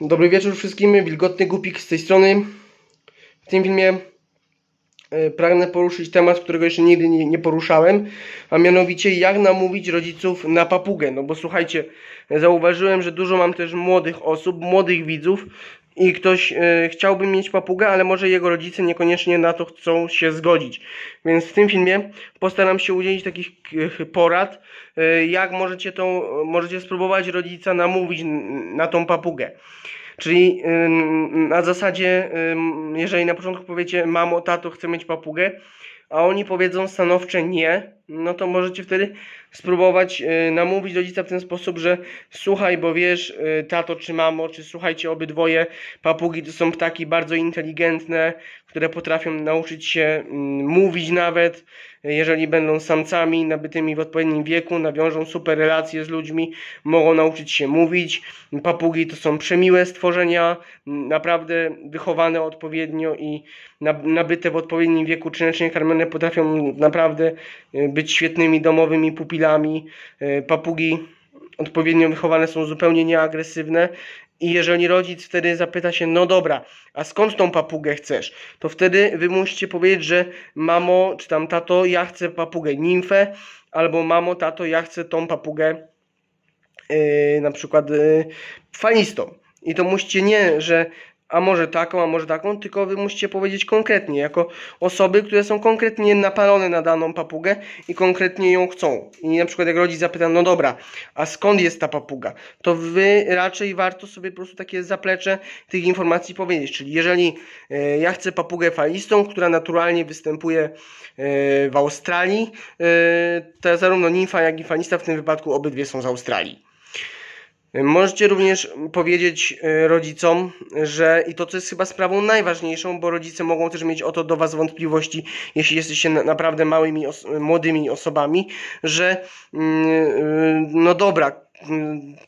Dobry wieczór wszystkim, Wilgotny Gupik z tej strony. W tym filmie e, pragnę poruszyć temat, którego jeszcze nigdy nie poruszałem, a mianowicie jak namówić rodziców na papugę. No bo słuchajcie, zauważyłem, że dużo mam też młodych osób, młodych widzów i ktoś e, chciałby mieć papugę, ale może jego rodzice niekoniecznie na to chcą się zgodzić. Więc w tym filmie postaram się udzielić takich porad, e, jak możecie, tą, możecie spróbować rodzica namówić na tą papugę. Czyli na zasadzie, jeżeli na początku powiecie, mamo, tato, chcę mieć papugę, a oni powiedzą stanowcze nie, no to możecie wtedy spróbować y, namówić rodzica w ten sposób, że słuchaj, bo wiesz, y, tato czy mamo, czy słuchajcie, obydwoje papugi to są ptaki bardzo inteligentne, które potrafią nauczyć się mm, mówić nawet, jeżeli będą samcami nabytymi w odpowiednim wieku, nawiążą super relacje z ludźmi, mogą nauczyć się mówić. Papugi to są przemiłe stworzenia, m, naprawdę wychowane odpowiednio i nab- nabyte w odpowiednim wieku, czynecznie karmione, potrafią naprawdę y, być świetnymi domowymi pupilami. Y, Papugi odpowiednio wychowane są zupełnie nieagresywne. I jeżeli rodzic wtedy zapyta się, no dobra, a skąd tą papugę chcesz? To wtedy wy musicie powiedzieć, że mamo, czy tam tato, ja chcę papugę nimfę, albo mamo, tato, ja chcę tą papugę yy, na przykład yy, falistą. I to musicie nie, że a może taką, a może taką, tylko wy musicie powiedzieć konkretnie, jako osoby, które są konkretnie napalone na daną papugę i konkretnie ją chcą. I na przykład jak rodzic zapyta, no dobra, a skąd jest ta papuga? To wy raczej warto sobie po prostu takie zaplecze tych informacji powiedzieć. Czyli jeżeli e, ja chcę papugę falistą, która naturalnie występuje e, w Australii, e, to zarówno nimfa, jak i falista w tym wypadku obydwie są z Australii. Możecie również powiedzieć e, rodzicom, że i to co jest chyba sprawą najważniejszą, bo rodzice mogą też mieć o to do Was wątpliwości, jeśli jesteście na- naprawdę małymi, os- młodymi osobami, że mm, y, no dobra,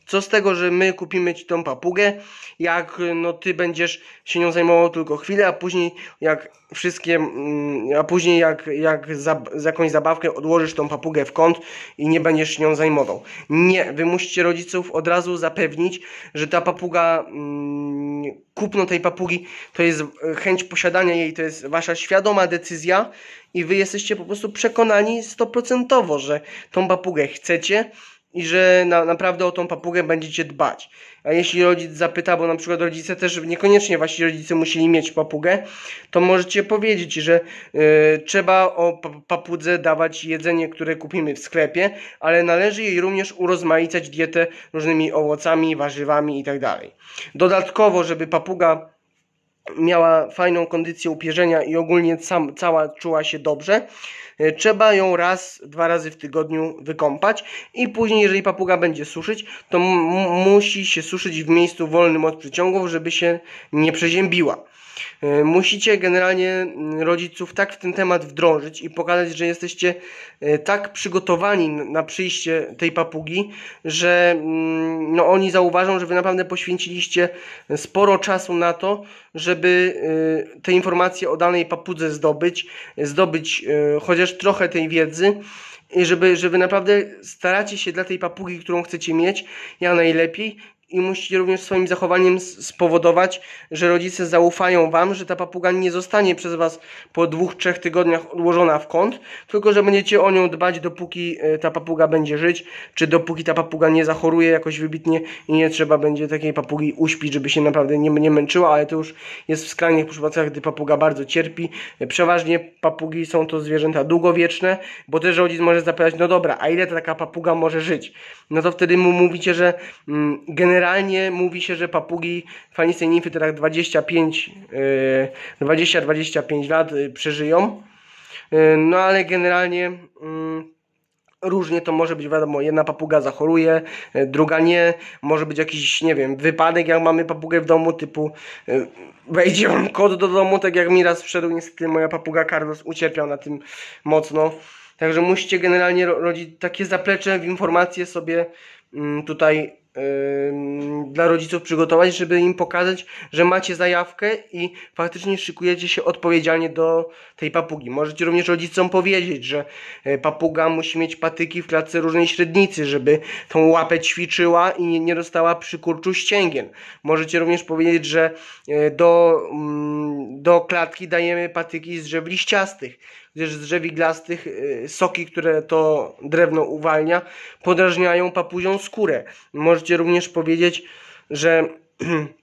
co z tego, że my kupimy Ci tą papugę, jak no Ty będziesz się nią zajmował tylko chwilę, a później jak wszystkie, mm, a później jak, jak za, za jakąś zabawkę odłożysz tą papugę w kąt i nie będziesz nią zajmował. Nie, wy musicie rodziców od razu zapewnić, że ta papuga, mm, kupno tej papugi to jest chęć posiadania jej, to jest wasza świadoma decyzja i wy jesteście po prostu przekonani stoprocentowo, że tą papugę chcecie i że na, naprawdę o tą papugę będziecie dbać. A jeśli rodzic zapyta, bo na przykład rodzice też niekoniecznie wasi rodzice musieli mieć papugę, to możecie powiedzieć, że e, trzeba o pa- papudze dawać jedzenie, które kupimy w sklepie, ale należy jej również urozmaicać dietę różnymi owocami, warzywami itd. Dodatkowo, żeby papuga miała fajną kondycję upierzenia i ogólnie sam, cała czuła się dobrze, e, trzeba ją raz, dwa razy w tygodniu wykąpać i później, jeżeli papuga będzie suszyć, to musi się suszyć w miejscu wolnym od przyciągów, żeby się nie przeziębiła. E, Musicie generalnie mm, rodziców tak w ten temat wdrążyć i pokazać, że jesteście e, tak przygotowani na przyjście tej papugi, że mm, no, oni zauważą, że wy naprawdę poświęciliście sporo czasu na to, żeby e, te informacje o danej papudze zdobyć, zdobyć e, chociaż trochę tej wiedzy. I żeby, żeby naprawdę staracie się dla tej papugi, którą chcecie mieć, jak najlepiej i musicie również swoim zachowaniem spowodować, że rodzice zaufają wam, że ta papuga nie zostanie przez was po dwóch, trzech tygodniach odłożona w kąt, tylko że będziecie o nią dbać, dopóki e, ta papuga będzie żyć, czy dopóki ta papuga nie zachoruje jakoś wybitnie i nie trzeba będzie takiej papugi uśpić, żeby się naprawdę nie, nie męczyła, ale to już jest w skrajnych przypadkach, gdy papuga bardzo cierpi. E, Przeważnie papugi są to zwierzęta długowieczne, bo też rodzic może zapytać, no dobra, a ile ta taka papuga może żyć? No to wtedy mu mówicie, że mm, generalnie mówi się, że papugi faliste nimfy to tak 25, yy, 20-25 lat yy, przeżyją. Yy, no ale generalnie mm, różnie to może być, wiadomo, jedna papuga zachoruje, druga nie, może być jakiś, nie wiem, wypadek, jak mamy papugę w domu, typu wejdzie wam kot do domu, tak jak mi raz wszedł, niestety moja papuga Carlos ucierpiał na tym mocno. Także musicie generalnie ro- rodzić takie zaplecze w informacje sobie mm, tutaj dla rodziców przygotować, żeby im pokazać, że macie zajawkę i faktycznie szykujecie się odpowiedzialnie do tej papugi. Możecie również rodzicom powiedzieć, że e, papuga musi mieć patyki w klatce różnej średnicy, żeby tą łapę ćwiczyła i nie- dostała przykurczu ścięgien. Możecie również powiedzieć, że e, do, mm, do klatki dajemy patyki z drzew liściastych, gdyż z drzew iglastych e, soki, które to drewno uwalnia, podrażniają papuzią skórę. Możecie również powiedzieć, że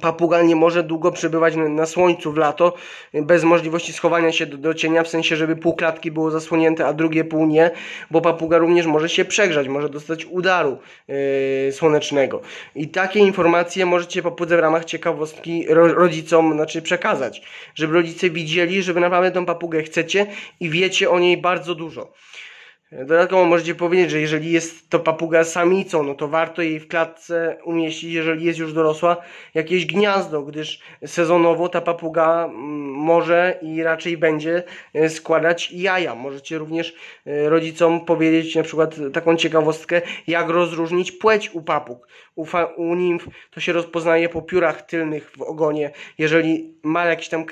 papuga nie może długo przebywać na, słońcu w lato bez możliwości schowania się do, do cienia, w sensie, żeby pół klatki było zasłonięte, a drugie pół nie, bo papuga również może się przegrzać, może dostać udaru yy, słonecznego. I takie informacje możecie papudze w ramach ciekawostki ro, rodzicom znaczy przekazać, żeby rodzice widzieli, że wy naprawdę tą papugę chcecie i wiecie o niej bardzo dużo. Dodatkowo możecie powiedzieć, że jeżeli jest to papuga samicą, no to warto jej w klatce umieścić, jeżeli jest już dorosła, jakieś gniazdo, gdyż sezonowo ta papuga mm, może i raczej będzie e, składać jaja. Możecie również e, rodzicom powiedzieć na przykład taką ciekawostkę, jak rozróżnić płeć u papug. U, u nimf to się rozpoznaje po piórach tylnych w ogonie. Jeżeli ma jakieś tam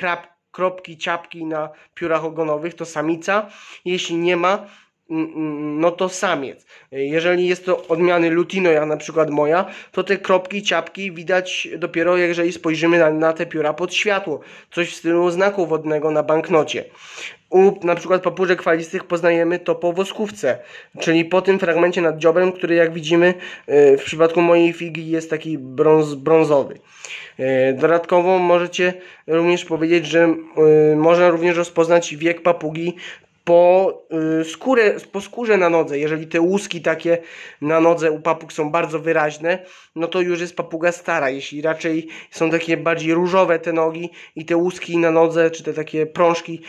kropki, ciapki na piórach ogonowych, to samica. Jeśli nie ma, no to samiec. Jeżeli jest to odmiany lutino, jak na przykład moja, to te kropki, ciapki widać dopiero jeżeli spojrzymy na, na te pióra pod światło. Coś w stylu znaku wodnego na banknocie. U na przykład papużek falistych poznajemy to po woskówce, czyli po tym fragmencie nad dziobem, który jak widzimy e, w przypadku mojej figi jest taki brąz, brązowy. E, Dodatkowo możecie również powiedzieć, że e, można również rozpoznać wiek papugi po y, skórę, po skórze na nodze. Jeżeli te łuski takie na nodze u papug są bardzo wyraźne, no to już jest papuga stara. Jeśli raczej są takie bardziej różowe te nogi i te łuski na nodze, czy te takie prążki,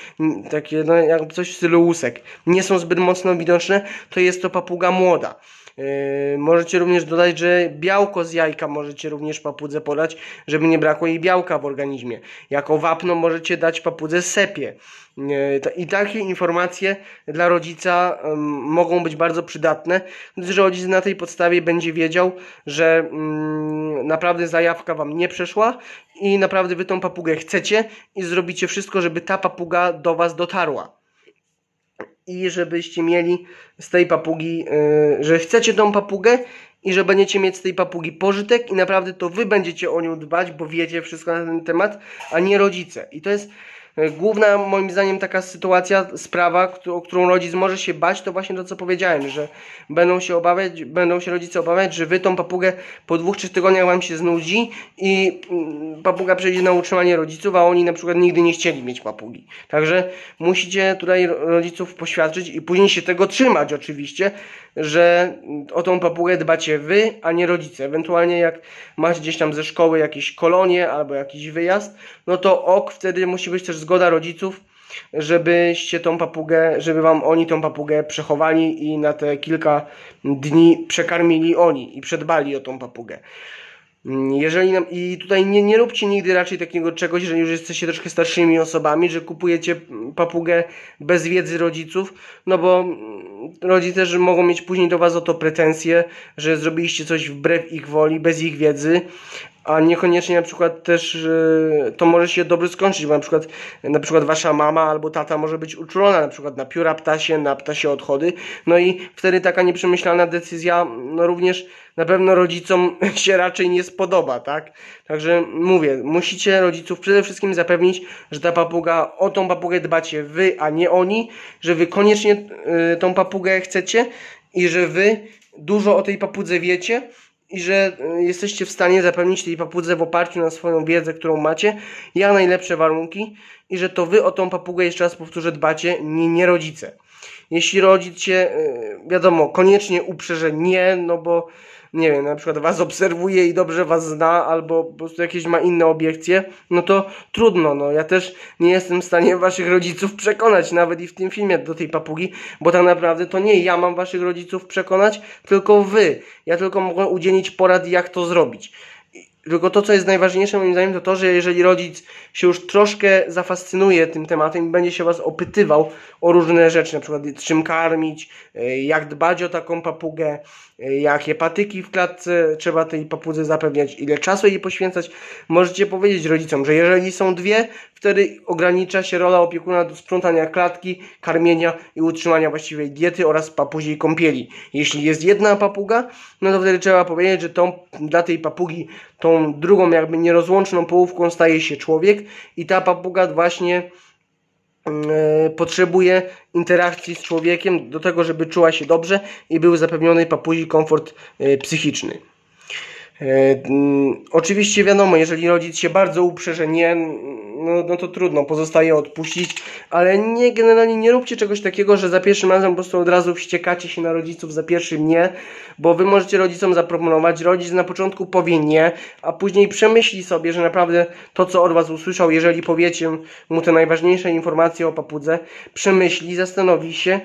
takie no, jak coś w stylu łusek, nie są zbyt mocno widoczne, to jest to papuga młoda. Yy, możecie również dodać, że białko z jajka możecie również papudze podać, żeby nie brakło jej białka w organizmie. Jako wapno możecie dać papudze sepie. Yy, I takie informacje dla rodzica mogą być bardzo przydatne, gdyż rodzic na tej podstawie będzie wiedział, że naprawdę zajawka wam nie przeszła i naprawdę wy tą papugę chcecie i zrobicie wszystko, żeby ta papuga do was dotarła i żebyście mieli z tej papugi, yy, że chcecie tą papugę i że będziecie mieć z tej papugi pożytek i naprawdę to wy będziecie o nią dbać, bo wiecie wszystko na ten temat, a nie rodzice. I to jest główna moim zdaniem taka sytuacja, sprawa, o którą rodzic może się bać, to właśnie to co powiedziałem, że będą się obawiać, będą się rodzice obawiać, że wy tą papugę po dwóch, trzech tygodniach wam się znudzi i mm, papuga przejdzie na utrzymanie rodziców, a oni na przykład nigdy nie chcieli mieć papugi. Także musicie tutaj ro- rodziców poświadczyć i później się tego trzymać oczywiście, że o tą papugę dbacie wy, a nie rodzice. Ewentualnie jak macie gdzieś tam ze szkoły jakieś kolonie albo jakiś wyjazd, no to ok, wtedy musi być też zgoda rodziców, żebyście tą papugę, żeby wam oni tą papugę przechowali i na te kilka dni przekarmili oni i przedbali o tą papugę. Jeżeli nam, I tutaj nie, nie róbcie nigdy raczej takiego czegoś, jeżeli już jesteście troszkę starszymi osobami, że kupujecie papugę bez wiedzy rodziców, no bo rodzice mogą mieć później do was o to pretensje, że zrobiliście coś wbrew ich woli, bez ich wiedzy, a niekoniecznie na przykład też e, to może się dobrze skończyć, bo na przykład, na przykład wasza mama albo tata może być uczulona na przykład na pióra ptasie, na ptasie odchody, no i wtedy taka nieprzemyślana decyzja, no również na pewno rodzicom się raczej nie spodoba, tak? Także mówię, musicie rodziców przede wszystkim zapewnić, że ta papuga, o tą papugę dbacie wy, a nie oni, że wy koniecznie y, tą papugę chcecie i że wy dużo o tej papudze wiecie i że y, jesteście w stanie zapewnić tej papudze w oparciu na swoją wiedzę, którą macie, jak najlepsze warunki i że to wy o tą papugę, jeszcze raz powtórzę, dbacie, nie, nie rodzice. Jeśli rodzic się, y, wiadomo, koniecznie uprze, że nie, no bo nie wiem, na przykład was obserwuje i dobrze was zna, albo po prostu jakieś ma inne obiekcje, no to trudno, no ja też nie jestem w stanie waszych rodziców przekonać, nawet i w tym filmie do tej papugi, bo tak naprawdę to nie ja mam waszych rodziców przekonać, tylko wy. Ja tylko mogę udzielić porad, jak to zrobić. Tylko to, co jest najważniejsze moim zdaniem, to to, że jeżeli rodzic się już troszkę zafascynuje tym tematem i będzie się Was opytywał o różne rzeczy, na przykład czym karmić, y, jak dbać o taką papugę, y, jakie patyki w klatce trzeba tej papudze zapewniać, ile czasu jej poświęcać, możecie powiedzieć rodzicom, że jeżeli są dwie, wtedy ogranicza się rola opiekuna do sprzątania klatki, karmienia i utrzymania właściwej diety oraz papuziej kąpieli. Jeśli jest jedna papuga, no to wtedy trzeba powiedzieć, że tą, dla tej papugi tą drugą jakby nierozłączną połówką staje się człowiek i ta papuga właśnie e, potrzebuje interakcji z człowiekiem do tego, żeby czuła się dobrze i był zapewniony papuzi komfort e, psychiczny. E, mm, Oczywiście wiadomo, jeżeli rodzic się bardzo uprze, że nie, no, no to trudno, pozostaje odpuścić, ale nie, generalnie nie róbcie czegoś takiego, że za pierwszym razem po prostu od razu wściekacie się na rodziców za pierwszym nie, bo wy możecie rodzicom zaproponować, rodzic na początku powie nie, a później przemyśli sobie, że naprawdę to, co od was usłyszał, jeżeli powiecie mu te najważniejsze informacje o papudze, przemyśli, zastanowi się,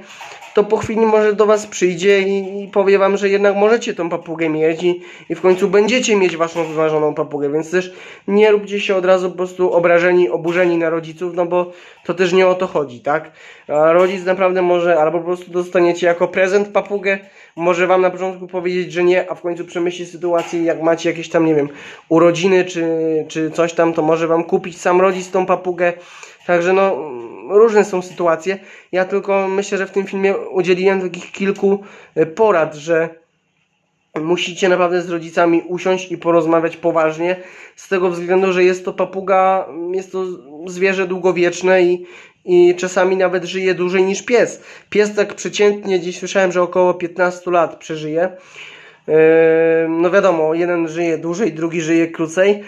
to po chwili może do Was przyjdzie i, i powie Wam, że jednak możecie tą papugę mieć i, i w końcu będziecie mieć Waszą wymarzoną papugę, więc też nie róbcie się od razu po prostu obrażeni, oburzeni na rodziców, no bo to też nie o to chodzi, tak? A rodzic naprawdę może, albo po prostu dostaniecie jako prezent papugę, może Wam na początku powiedzieć, że nie, a w końcu przemyśli sytuację, jak macie jakieś tam, nie wiem, urodziny czy, czy coś tam, to może Wam kupić sam rodzic tą papugę, Także no, różne są sytuacje. Ja tylko myślę, że w tym filmie udzieliłem takich kilku e, porad, że musicie naprawdę z rodzicami usiąść i porozmawiać poważnie. Z tego względu, że jest to papuga, jest to zwierzę długowieczne i, i czasami nawet żyje dłużej niż pies. Pies tak przeciętnie, gdzieś słyszałem, że około 15 lat przeżyje. Yy, No wiadomo, jeden żyje dłużej, drugi żyje krócej.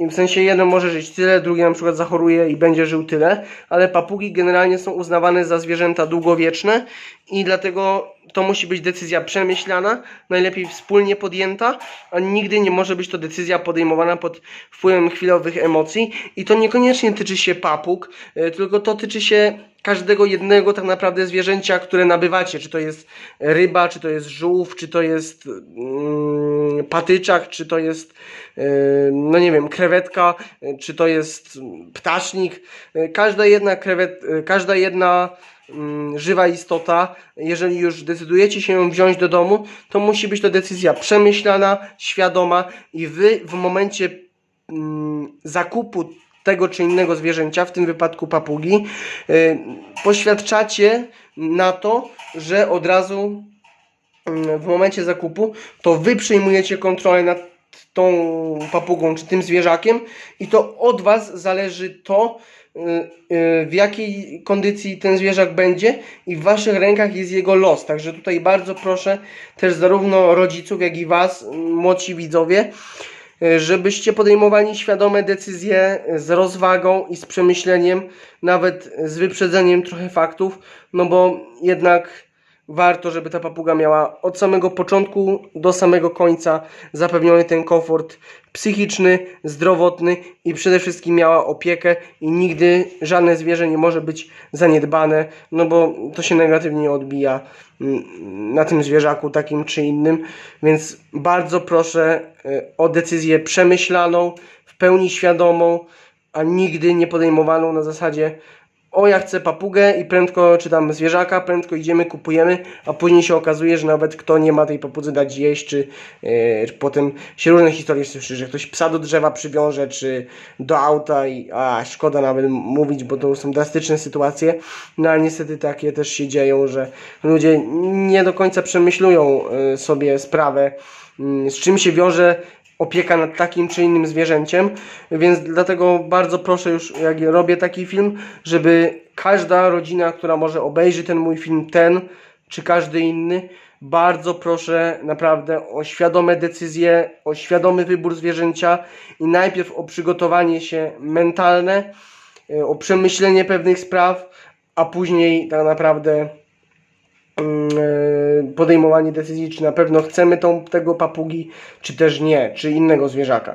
Yy, W sensie jeden może żyć tyle, drugi na przykład zachoruje i będzie żył tyle, ale papugi generalnie są uznawane za zwierzęta długowieczne i dlatego to musi być decyzja przemyślana, najlepiej wspólnie podjęta, a nigdy nie może być to decyzja podejmowana pod wpływem chwilowych emocji i to niekoniecznie tyczy się papug, yy, tylko to tyczy się każdego jednego tak naprawdę zwierzęcia, które nabywacie, czy to jest ryba, czy to jest żółw, czy to jest mm, patyczak, czy to jest yy, no nie wiem, krewetka, czy to jest ptasznik. Yy, Każda jedna krewet, yy, każda jedna mm, żywa istota, jeżeli już decydujecie się ją wziąć do domu, to musi być to decyzja przemyślana, świadoma i wy w momencie mm, zakupu tego czy innego zwierzęcia, w tym wypadku papugi, y, poświadczacie na to, że od razu mm, w momencie zakupu to wy przejmujecie kontrolę nad tą papugą czy tym zwierzakiem i to od was zależy to, y, y, w jakiej kondycji ten zwierzak będzie i w waszych rękach jest jego los. Także tutaj bardzo proszę też zarówno rodziców, jak i was, młodsi widzowie, żebyście podejmowali świadome decyzje z rozwagą i z przemyśleniem, nawet z wyprzedzeniem trochę faktów, no bo jednak warto, żeby ta papuga miała od samego początku do samego końca zapewniony ten komfort psychiczny, zdrowotny i przede wszystkim miała opiekę i nigdy żadne zwierzę nie może być zaniedbane, no bo to się negatywnie odbija mm, na tym zwierzaku takim czy innym, więc bardzo proszę y, o decyzję przemyślaną, w pełni świadomą, a nigdy nie podejmowaną na zasadzie o ja chcę papugę i prędko, czy tam zwierzaka, prędko idziemy, kupujemy, a później się okazuje, że nawet kto nie ma tej papudzy dać jeść, czy e, czy potem się różne historie słyszy, że ktoś psa do drzewa przywiąże, czy do auta i a szkoda nawet mówić, bo to są drastyczne sytuacje, no ale niestety takie też się dzieją, że ludzie nie do końca przemyślują e, sobie sprawę, mm, z czym się wiąże opieka nad takim czy innym zwierzęciem, więc dlatego bardzo proszę już, jak robię taki film, żeby każda rodzina, która może obejrzy ten mój film, ten czy każdy inny, bardzo proszę naprawdę o świadome decyzje, o świadomy wybór zwierzęcia i najpierw o przygotowanie się mentalne, y, o przemyślenie pewnych spraw, a później tak naprawdę e, podejmowanie decyzji, czy na pewno chcemy tą, tego papugi, czy też nie, czy innego zwierzaka.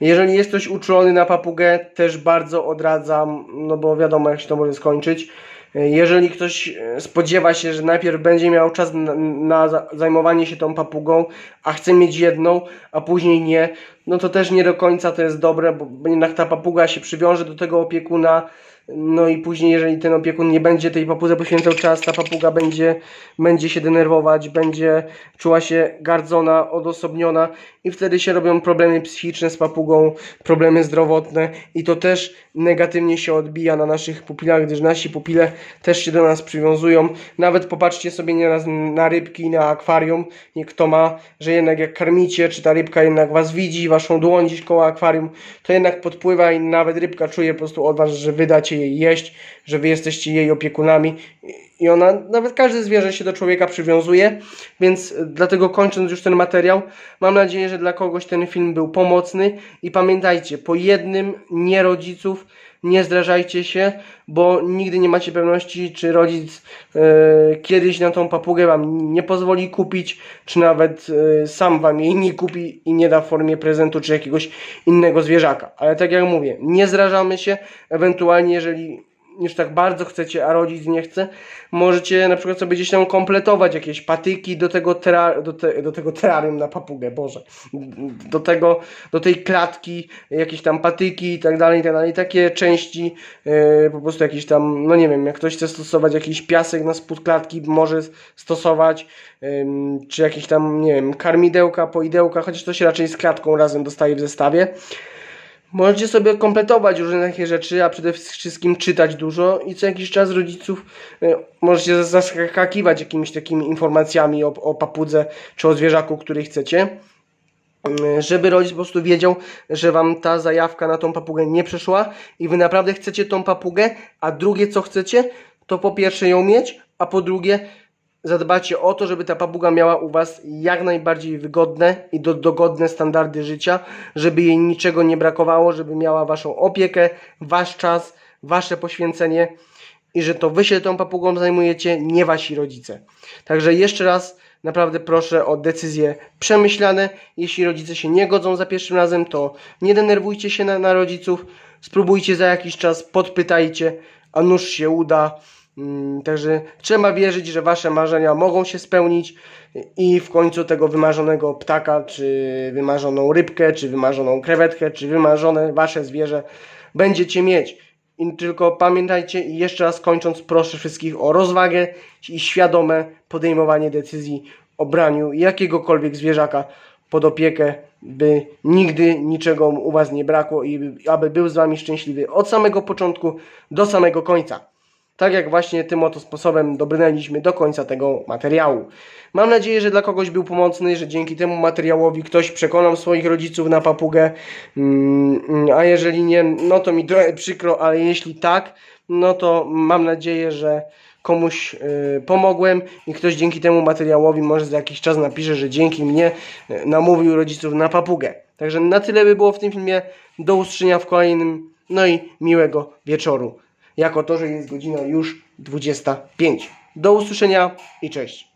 Jeżeli jest ktoś uczulony na papugę, też bardzo odradzam, no bo wiadomo jak się to może skończyć. E, Jeżeli ktoś e, spodziewa się, że najpierw będzie miał czas na, na za- zajmowanie się tą papugą, a chce mieć jedną, a później nie, no to też nie do końca to jest dobre, bo jednak ta papuga się przywiąże do tego opiekuna, no i później, jeżeli ten opiekun nie będzie tej papudze poświęcał czas, ta papuga będzie, będzie się denerwować, będzie czuła się gardzona, odosobniona i wtedy się robią problemy psychiczne z papugą, problemy zdrowotne i to też negatywnie się odbija na naszych pupilach, gdyż nasi pupile też się do nas przywiązują. Nawet popatrzcie sobie nieraz na rybki, na akwarium, kto ma, że jednak jak karmicie, czy ta rybka jednak was widzi, waszą dłoń gdzieś koło akwarium, to jednak podpływa i nawet rybka czuje po prostu od was, że wy jej jeść, że wy jesteście jej opiekunami i ona, nawet każde zwierzę się do człowieka przywiązuje, więc y, dlatego kończąc już ten materiał, mam nadzieję, że dla kogoś ten film był pomocny i pamiętajcie, po jednym nie rodziców nie zdrażajcie się, bo nigdy nie macie pewności, czy rodzic e, kiedyś na tą papugę wam nie pozwoli kupić, czy nawet e, sam wam jej nie kupi i nie da w formie prezentu, czy jakiegoś innego zwierzaka. Ale tak jak mówię, nie zrażamy się, ewentualnie jeżeli już tak bardzo chcecie, a rodzic nie chce, możecie na przykład sobie gdzieś tam kompletować jakieś patyki do tego, tera, do, te, do tego terrarium na papugę, Boże, do tego, do tej klatki, jakieś tam patyki i tak dalej, i tak dalej, takie części, yy, po prostu jakieś tam, no nie wiem, jak ktoś chce stosować jakiś piasek na spód klatki, może stosować, ym, czy jakieś tam, nie wiem, karmidełka, poidełka, chociaż to się raczej z klatką razem dostaje w zestawie. Możecie sobie kompletować różne takie rzeczy, a przede wszystkim czytać dużo i co jakiś czas rodziców y, możecie zaskakiwać jakimiś takimi informacjami o, o papudze czy o zwierzaku, który chcecie. Y, Żeby rodzic po prostu wiedział, że wam ta zajawka na tą papugę nie przeszła i wy naprawdę chcecie tą papugę, a drugie co chcecie, to po pierwsze ją mieć, a po drugie zadbacie o to, żeby ta papuga miała u Was jak najbardziej wygodne i do, dogodne standardy życia, żeby jej niczego nie brakowało, żeby miała Waszą opiekę, Wasz czas, Wasze poświęcenie i że to Wy się tą papugą zajmujecie, nie Wasi rodzice. Także jeszcze raz naprawdę proszę o decyzje przemyślane. Jeśli rodzice się nie godzą za pierwszym razem, to nie denerwujcie się na, na rodziców, spróbujcie za jakiś czas, podpytajcie, a nuż się uda. Mm, Także trzeba wierzyć, że wasze marzenia mogą się spełnić i w końcu tego wymarzonego ptaka, czy wymarzoną rybkę, czy wymarzoną krewetkę, czy wymarzone wasze zwierzę będziecie mieć. I tylko pamiętajcie i jeszcze raz kończąc, proszę wszystkich o rozwagę i świadome podejmowanie decyzji o braniu jakiegokolwiek zwierzaka pod opiekę, by nigdy niczego u was nie brakło i aby był z wami szczęśliwy od samego początku do samego końca. Tak jak właśnie tym oto sposobem dobrnęliśmy do końca tego materiału. Mam nadzieję, że dla kogoś był pomocny, że dzięki temu materiałowi ktoś przekonał swoich rodziców na papugę. Mm, mm, A jeżeli nie, no to mi trochę przykro, ale jeśli tak, no to mam nadzieję, że komuś y, pomogłem i ktoś dzięki temu materiałowi może za jakiś czas napisze, że dzięki mnie y, namówił rodziców na papugę. Także na tyle by było w tym filmie. Do usłyszenia w kolejnym. No i miłego wieczoru. Jako to, że jest godzina już 25. Do usłyszenia i cześć.